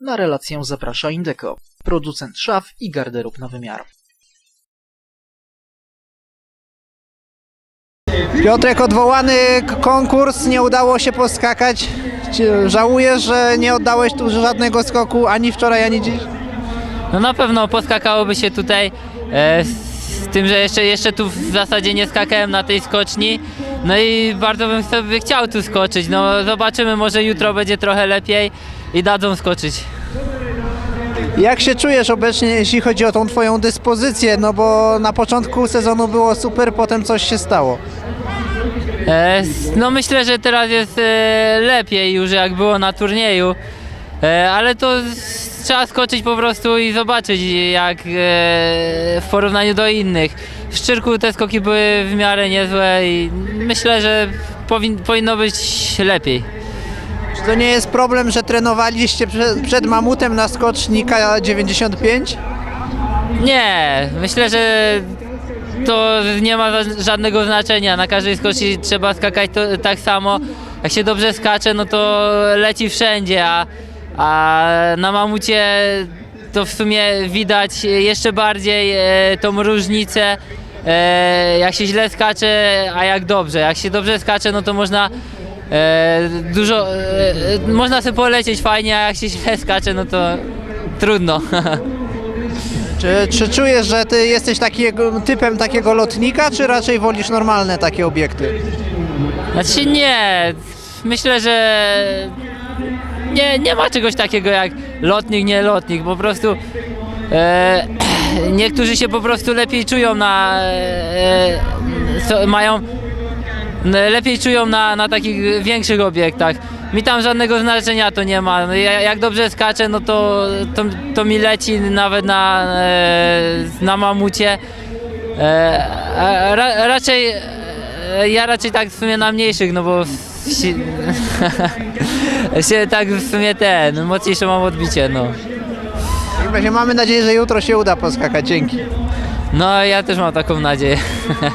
Na relację zaprasza Indeco, producent szaf i garderób na wymiar. Piotrek, odwołany konkurs, nie udało się poskakać. Żałujesz, że nie oddałeś tu żadnego skoku ani wczoraj, ani dziś? No na pewno poskakałoby się tutaj, e, z tym, że jeszcze, jeszcze tu w zasadzie nie skakałem na tej skoczni. No i bardzo bym sobie chciał tu skoczyć. No zobaczymy, może jutro będzie trochę lepiej i dadzą skoczyć. Jak się czujesz obecnie, jeśli chodzi o tą twoją dyspozycję? No bo na początku sezonu było super, potem coś się stało. E, s- no myślę, że teraz jest e, lepiej już jak było na turnieju. E, ale to s- trzeba skoczyć po prostu i zobaczyć jak e, w porównaniu do innych. W Szczyrku te skoki były w miarę niezłe i myślę, że powin, powinno być lepiej. Czy to nie jest problem, że trenowaliście przed, przed mamutem na skoczni K95? Nie, myślę, że to nie ma ża- żadnego znaczenia. Na każdej skoczni trzeba skakać to, tak samo. Jak się dobrze skacze, no to leci wszędzie, a, a na mamucie to w sumie widać jeszcze bardziej e, tą różnicę. E, jak się źle skacze, a jak dobrze. Jak się dobrze skacze, no to można e, dużo, można sobie polecieć fajnie, a jak się źle skacze, no to trudno. Czy, czy czujesz, że ty jesteś takiego, typem takiego lotnika, czy raczej wolisz normalne takie obiekty? Znaczy nie, myślę, że nie, nie ma czegoś takiego jak lotnik, nie lotnik, po prostu e, niektórzy się po prostu lepiej czują na, e, so, mają, n- lepiej czują na, na takich większych obiektach. Mi tam żadnego znaczenia to nie ma. No, ja- Jak dobrze skaczę, no to, to, to mi leci nawet na, e, na mamucie. E, a ra, raczej e, ja raczej tak w sumie na mniejszych, no bo si, się tak w sumie ten, mocniejsze mam odbicie, no. Razie mamy nadzieję, że jutro się uda poskakać. Dzięki. No ja też mam taką nadzieję.